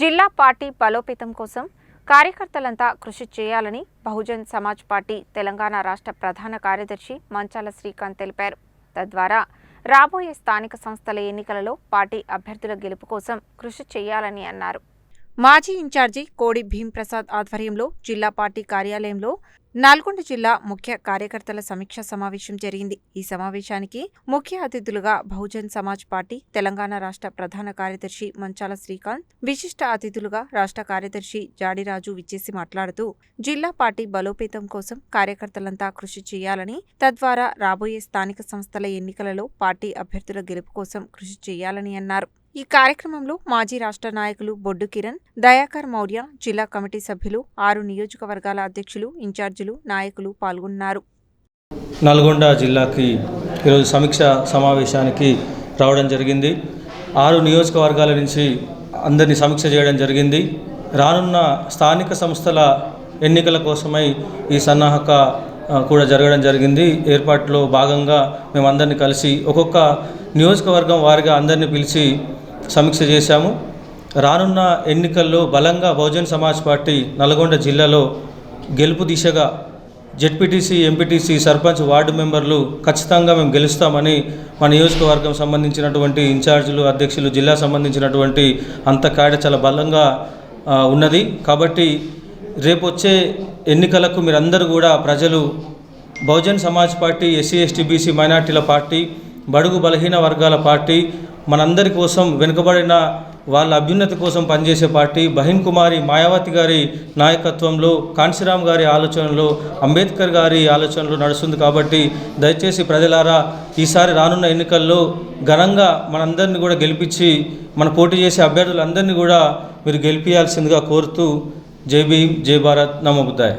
జిల్లా పార్టీ బలోపేతం కోసం కార్యకర్తలంతా కృషి చేయాలని బహుజన్ సమాజ్ పార్టీ తెలంగాణ రాష్ట్ర ప్రధాన కార్యదర్శి మంచాల శ్రీకాంత్ తెలిపారు. తద్వారా రాబోయే స్థానిక సంస్థల ఎన్నికలలో పార్టీ అభ్యర్థుల గెలుపు కోసం కృషి చేయాలని అన్నారు. మాజీ ఇన్ఛార్జి కోడి భీంప్రసాద్ ఆధ్వర్యంలో జిల్లా పార్టీ కార్యాలయంలో నల్గొండ జిల్లా ముఖ్య కార్యకర్తల సమీక్ష సమావేశం జరిగింది. ఈ సమావేశానికి ముఖ్య అతిథులుగా బహుజన్ సమాజ్ పార్టీ తెలంగాణ రాష్ట్ర ప్రధాన కార్యదర్శి మంచాల శ్రీకాంత్ విశిష్ట అతిథులుగా రాష్ట్ర కార్యదర్శి జాడిరాజు విచ్చేసి మాట్లాడుతూ జిల్లా పార్టీ బలోపేతం కోసం కార్యకర్తలంతా కృషి చేయాలని తద్వారా రాబోయే స్థానిక సంస్థల ఎన్నికలలో పార్టీ అభ్యర్థుల గెలుపు కోసం కృషి చేయాలని అన్నారు. ఈ కార్యక్రమంలో మాజీ రాష్ట్ర నాయకులు బొడ్డు కిరణ్ దయాకర్ మౌర్య జిల్లా కమిటీ సభ్యులు ఆరు నియోజకవర్గాల అధ్యక్షులు ఇన్ఛార్జీలు నాయకులు పాల్గొన్నారు. నల్గొండ జిల్లాకి ఈరోజు సమీక్ష సమావేశానికి రావడం జరిగింది. ఆరు నియోజకవర్గాల నుంచి అందరినీ సమీక్ష చేయడం జరిగింది. రానున్న స్థానిక సంస్థల ఎన్నికల కోసమై ఈ సన్నాహక కూడా జరగడం జరిగింది. ఏర్పాట్లో భాగంగా మేమందరినీ కలిసి ఒక్కొక్క నియోజకవర్గం వారిగా అందరినీ పిలిచి సమీక్ష చేశాము. రానున్న ఎన్నికల్లో బలంగా బహుజన్ సమాజ్ పార్టీ నల్గొండ జిల్లాలో గెలుపు దిశగా జెడ్పీటీసీ ఎంపీటీసీ సర్పంచ్ వార్డు మెంబర్లు ఖచ్చితంగా మేము గెలుస్తామని మా నియోజకవర్గం సంబంధించినటువంటి ఇన్ఛార్జీలు అధ్యక్షులు జిల్లా సంబంధించినటువంటి అంత కాడ చాలా బలంగా ఉన్నది. కాబట్టి రేపు వచ్చే ఎన్నికలకు మీరందరూ కూడా ప్రజలు Bahujan Samaj party SC ST BC మైనార్టీల పార్టీ బడుగు బలహీన వర్గాల పార్టీ మనందరి కోసం వెనుకబడిన వాళ్ళ అభ్యున్నతి కోసం పనిచేసే పార్టీ బహిన్ కుమారి మాయావతి గారి నాయకత్వంలో కాంశీరామ్ గారి ఆలోచనలో అంబేద్కర్ గారి ఆలోచనలో నడుస్తుంది కాబట్టి దయచేసి ప్రజలారా ఈసారి రానున్న ఎన్నికల్లో ఘనంగా మనందరినీ కూడా గెలిపించి మన పోటీ చేసే అభ్యర్థులందరినీ కూడా మీరు గెలిపించాల్సిందిగా కోరుతూ జై భీమ్ జై భారత్ నమోబుద్దాయ్